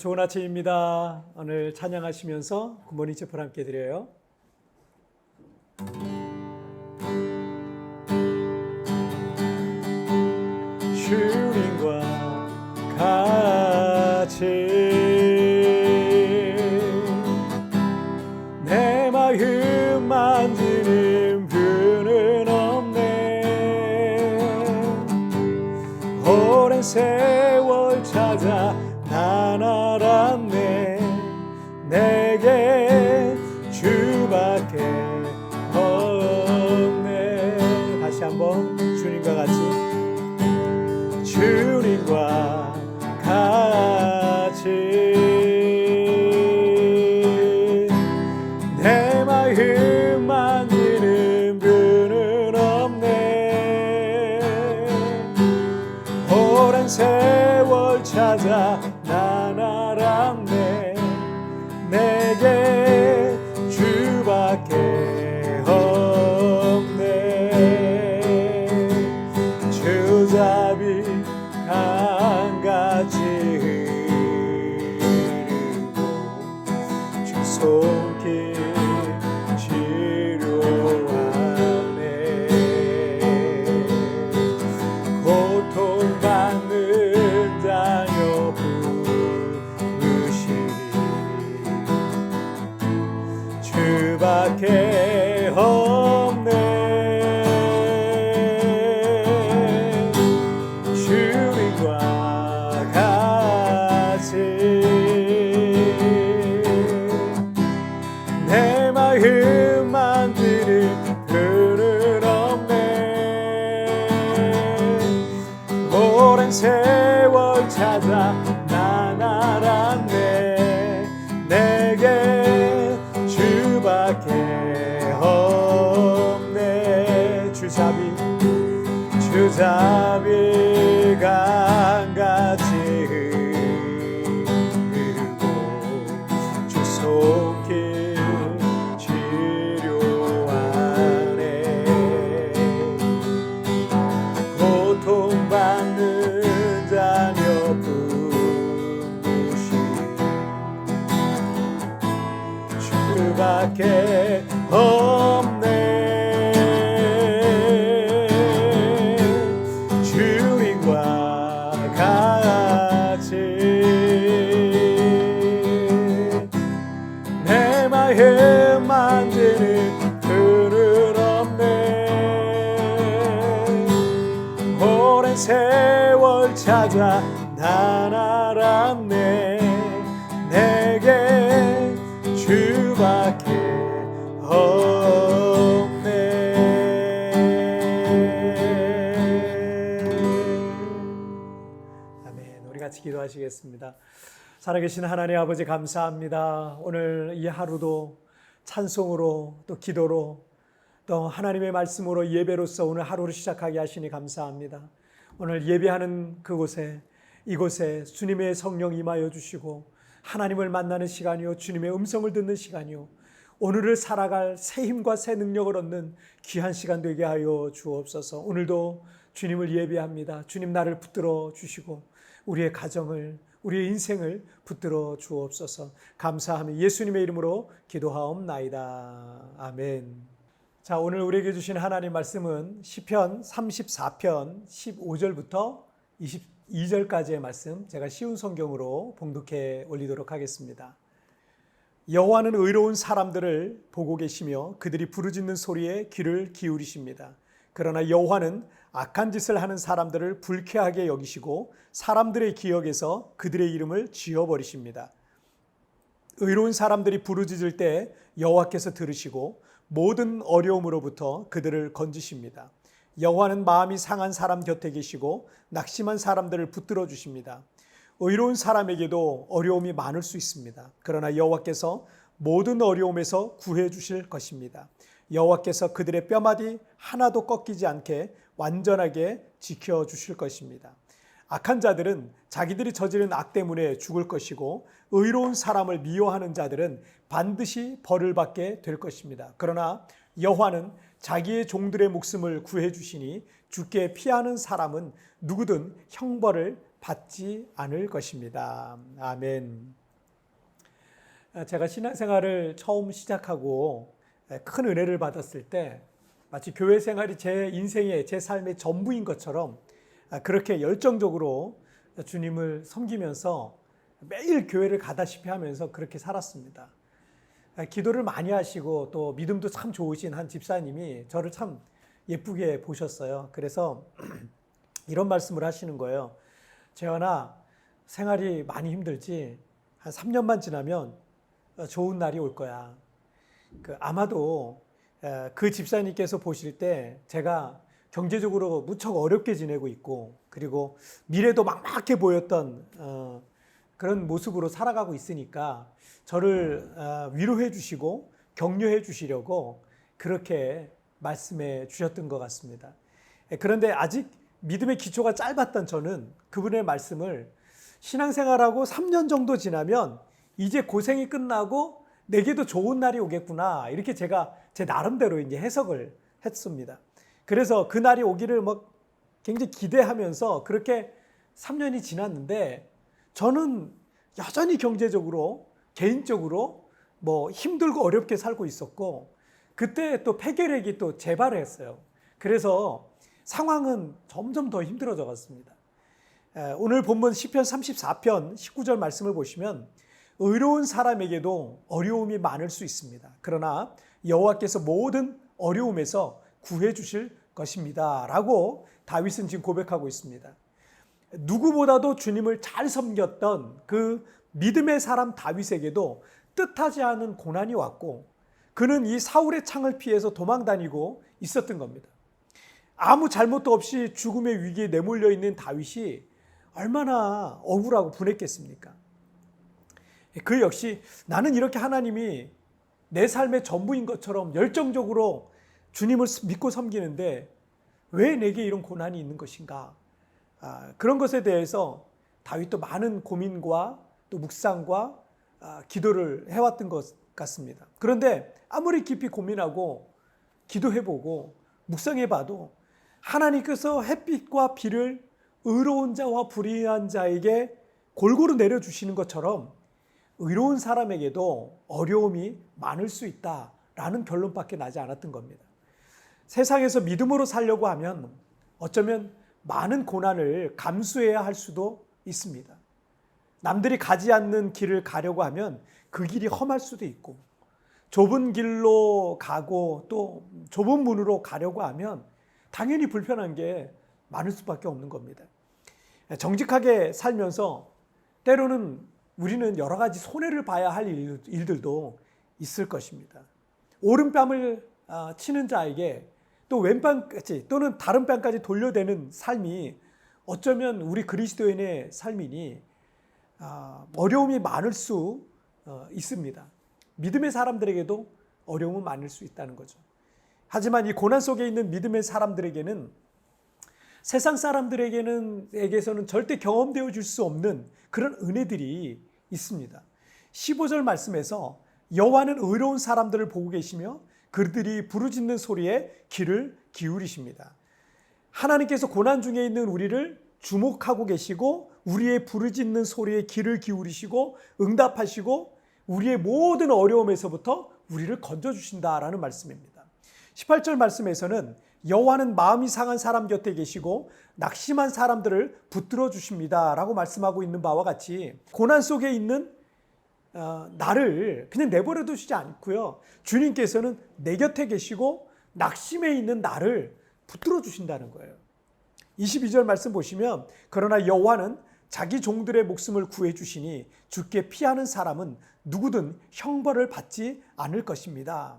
좋은 아침입니다. 오늘 찬양하시면서 굿모닝 체프를 함께 드려요. 주님과 같이 세월 주잡이 강같이 흐르고 주 손길 치료하네. 고통받는 자녀 부르시 주밖에 없 찾아 난 알았네. 내게 주밖에 없네. 아멘. 우리 같이 기도하시겠습니다. 살아계신 하나님 아버지 감사합니다. 오늘 이 하루도 찬송으로 또 기도로 또 하나님의 말씀으로 예배로서 오늘 하루를 시작하게 하시니 감사합니다. 오늘 예배하는 그곳에 이곳에 주님의 성령 임하여 주시고 하나님을 만나는 시간이요 주님의 음성을 듣는 시간이요 오늘을 살아갈 새 힘과 새 능력을 얻는 귀한 시간 되게 하여 주옵소서. 오늘도 주님을 예배합니다. 주님 나를 붙들어 주시고 우리의 가정을 우리의 인생을 붙들어 주옵소서. 감사하며 예수님의 이름으로 기도하옵나이다. 아멘. 자, 오늘 우리에게 주신 하나님 말씀은 시편 34편 15절부터 22절까지의 말씀 제가 쉬운 성경으로 봉독해 올리도록 하겠습니다. 여호와는 의로운 사람들을 보고 계시며 그들이 부르짖는 소리에 귀를 기울이십니다. 그러나 여호와는 악한 짓을 하는 사람들을 불쾌하게 여기시고 사람들의 기억에서 그들의 이름을 지워 버리십니다. 의로운 사람들이 부르짖을 때 여호와께서 들으시고 모든 어려움으로부터 그들을 건지십니다. 여호와는 마음이 상한 사람 곁에 계시고 낙심한 사람들을 붙들어 주십니다. 의로운 사람에게도 어려움이 많을 수 있습니다. 그러나 여호와께서 모든 어려움에서 구해 주실 것입니다. 여호와께서 그들의 뼈마디 하나도 꺾이지 않게 완전하게 지켜 주실 것입니다. 악한 자들은 자기들이 저지른 악 때문에 죽을 것이고 의로운 사람을 미워하는 자들은 반드시 벌을 받게 될 것입니다. 그러나 여호와는 자기의 종들의 목숨을 구해 주시니 죽게 피하는 사람은 누구든 형벌을 받지 않을 것입니다. 아멘. 제가 신앙생활을 처음 시작하고 큰 은혜를 받았을 때 마치 교회 생활이 제 인생의 제 삶의 전부인 것처럼 그렇게 열정적으로 주님을 섬기면서 매일 교회를 가다시피 하면서 그렇게 살았습니다. 기도를 많이 하시고 또 믿음도 참 좋으신 한 집사님이 저를 참 예쁘게 보셨어요. 그래서 이런 말씀을 하시는 거예요. 재현아, 생활이 많이 힘들지? 한 3년만 지나면 좋은 날이 올 거야. 그 아마도 그 집사님께서 보실 때 제가 경제적으로 무척 어렵게 지내고 있고 그리고 미래도 막막해 보였던 어, 그런 모습으로 살아가고 있으니까 저를 어, 위로해 주시고 격려해 주시려고 그렇게 말씀해 주셨던 것 같습니다. 그런데 아직 믿음의 기초가 짧았던 저는 그분의 말씀을 신앙생활하고 3년 정도 지나면 이제 고생이 끝나고 내게도 좋은 날이 오겠구나. 이렇게 제가 제 나름대로 이제 해석을 했습니다. 그래서 그 날이 오기를 뭐 굉장히 기대하면서 그렇게 3년이 지났는데 저는 여전히 경제적으로 개인적으로 뭐 힘들고 어렵게 살고 있었고 그때 또 폐결핵이 또 재발했어요. 그래서 상황은 점점 더 힘들어져 갔습니다. 오늘 본문 시편 34편 19절 말씀을 보시면 의로운 사람에게도 어려움이 많을 수 있습니다. 그러나 여호와께서 모든 어려움에서 구해 주실 것입니다 라고 다윗은 지금 고백하고 있습니다. 누구보다도 주님을 잘 섬겼던 그 믿음의 사람 다윗에게도 뜻하지 않은 고난이 왔고 그는 이 사울의 창을 피해서 도망 다니고 있었던 겁니다. 아무 잘못도 없이 죽음의 위기에 내몰려 있는 다윗이 얼마나 억울하고 분했겠습니까? 그 역시 나는 이렇게 하나님이 내 삶의 전부인 것처럼 열정적으로 주님을 믿고 섬기는데 왜 내게 이런 고난이 있는 것인가? 아, 그런 것에 대해서 다윗도 많은 고민과 또 묵상과 아, 기도를 해왔던 것 같습니다. 그런데 아무리 깊이 고민하고 기도해보고 묵상해봐도 하나님께서 햇빛과 비를 의로운 자와 불의한 자에게 골고루 내려주시는 것처럼 의로운 사람에게도 어려움이 많을 수 있다라는 결론밖에 나지 않았던 겁니다. 세상에서 믿음으로 살려고 하면 어쩌면 많은 고난을 감수해야 할 수도 있습니다. 남들이 가지 않는 길을 가려고 하면 그 길이 험할 수도 있고 좁은 길로 가고 또 좁은 문으로 가려고 하면 당연히 불편한 게 많을 수밖에 없는 겁니다. 정직하게 살면서 때로는 우리는 여러 가지 손해를 봐야 할 일들도 있을 것입니다. 오른뺨을 아, 치는 자에게 또 왼뺨까지 또는 다른 뺨까지 돌려대는 삶이 어쩌면 우리 그리스도인의 삶이니 아, 어려움이 많을 수 어, 있습니다. 믿음의 사람들에게도 어려움은 많을 수 있다는 거죠. 하지만 이 고난 속에 있는 믿음의 사람들에게는 세상 사람들에게는 에게서는 절대 경험되어 줄 수 없는 그런 은혜들이 있습니다. 15절 말씀에서 여호와는 의로운 사람들을 보고 계시며 그들이 부르짖는 소리에 귀를 기울이십니다. 하나님께서 고난 중에 있는 우리를 주목하고 계시고 우리의 부르짖는 소리에 귀를 기울이시고 응답하시고 우리의 모든 어려움에서부터 우리를 건져 주신다라는 말씀입니다. 18절 말씀에서는 여호와는 마음이 상한 사람 곁에 계시고 낙심한 사람들을 붙들어 주십니다라고 말씀하고 있는 바와 같이 고난 속에 있는 어, 나를 그냥 내버려 두시지 않고요. 주님께서는 내 곁에 계시고 낙심해 있는 나를 붙들어 주신다는 거예요. 22절 말씀 보시면 그러나 여호와는 자기 종들의 목숨을 구해 주시니 죽게 피하는 사람은 누구든 형벌을 받지 않을 것입니다.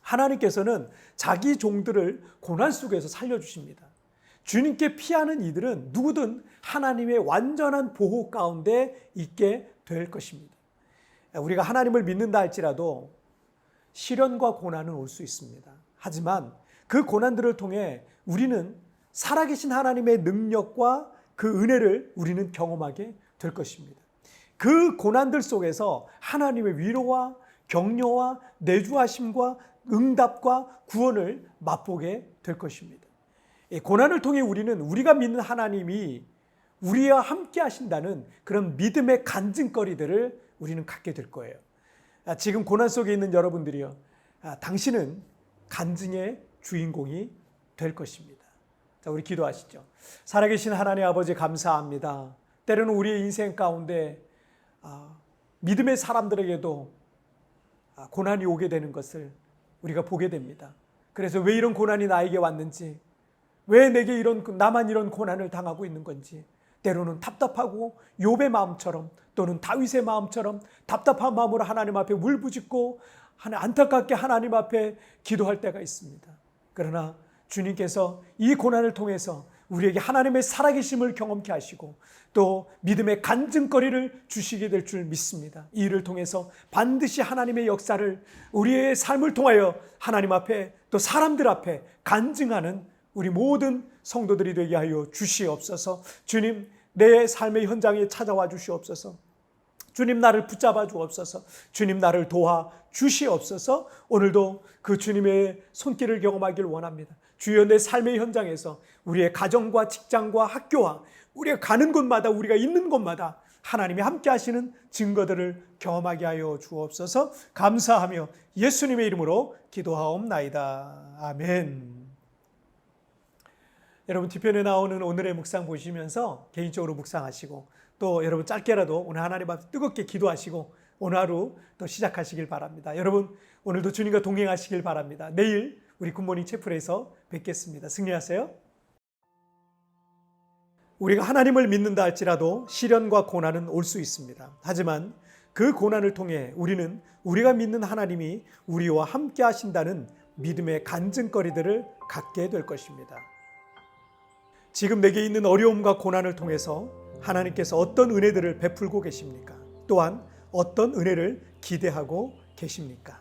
하나님께서는 자기 종들을 고난 속에서 살려 주십니다. 주님께 피하는 이들은 누구든 하나님의 완전한 보호 가운데 있게 될 것입니다. 우리가 하나님을 믿는다 할지라도 시련과 고난은 올 수 있습니다. 하지만 그 고난들을 통해 우리는 살아계신 하나님의 능력과 그 은혜를 우리는 경험하게 될 것입니다. 그 고난들 속에서 하나님의 위로와 격려와 내주하심과 응답과 구원을 맛보게 될 것입니다. 고난을 통해 우리는 우리가 믿는 하나님이 우리와 함께 하신다는 그런 믿음의 간증거리들을 우리는 갖게 될 거예요. 아, 지금 고난 속에 있는 여러분들이요. 아, 당신은 간증의 주인공이 될 것입니다. 자, 우리 기도하시죠. 살아계신 하나님 아버지 감사합니다. 때로는 우리의 인생 가운데 아, 믿음의 사람들에게도 아, 고난이 오게 되는 것을 우리가 보게 됩니다. 그래서 왜 이런 고난이 나에게 왔는지, 왜 내게 이런 나만 이런 고난을 당하고 있는 건지, 때로는 답답하고 욥의 마음처럼 또는 다윗의 마음처럼 답답한 마음으로 하나님 앞에 울부짖고 안타깝게 하나님 앞에 기도할 때가 있습니다. 그러나 주님께서 이 고난을 통해서 우리에게 하나님의 살아계심을 경험케 하시고 또 믿음의 간증거리를 주시게 될 줄 믿습니다. 이 일을 통해서 반드시 하나님의 역사를 우리의 삶을 통하여 하나님 앞에 또 사람들 앞에 간증하는 우리 모든 성도들이 되게 하여 주시옵소서. 주님, 내 삶의 현장에 찾아와 주시옵소서. 주님 나를 붙잡아 주옵소서. 주님 나를 도와 주시옵소서. 오늘도 그 주님의 손길을 경험하길 원합니다. 주여 내 삶의 현장에서 우리의 가정과 직장과 학교와 우리가 가는 곳마다 우리가 있는 곳마다 하나님이 함께 하시는 증거들을 경험하게 하여 주옵소서. 감사하며 예수님의 이름으로 기도하옵나이다. 아멘. 여러분 뒤편에 나오는 오늘의 묵상 보시면서 개인적으로 묵상하시고 또 여러분 짧게라도 오늘 하나님 앞에 뜨겁게 기도하시고 오늘 하루 또 시작하시길 바랍니다. 여러분 오늘도 주님과 동행하시길 바랍니다. 내일 우리 굿모닝 채플에서 뵙겠습니다. 승리하세요. 우리가 하나님을 믿는다 할지라도 시련과 고난은 올 수 있습니다. 하지만 그 고난을 통해 우리는 우리가 믿는 하나님이 우리와 함께 하신다는 믿음의 간증거리들을 갖게 될 것입니다. 지금 내게 있는 어려움과 고난을 통해서 하나님께서 어떤 은혜들을 베풀고 계십니까? 또한 어떤 은혜를 기대하고 계십니까?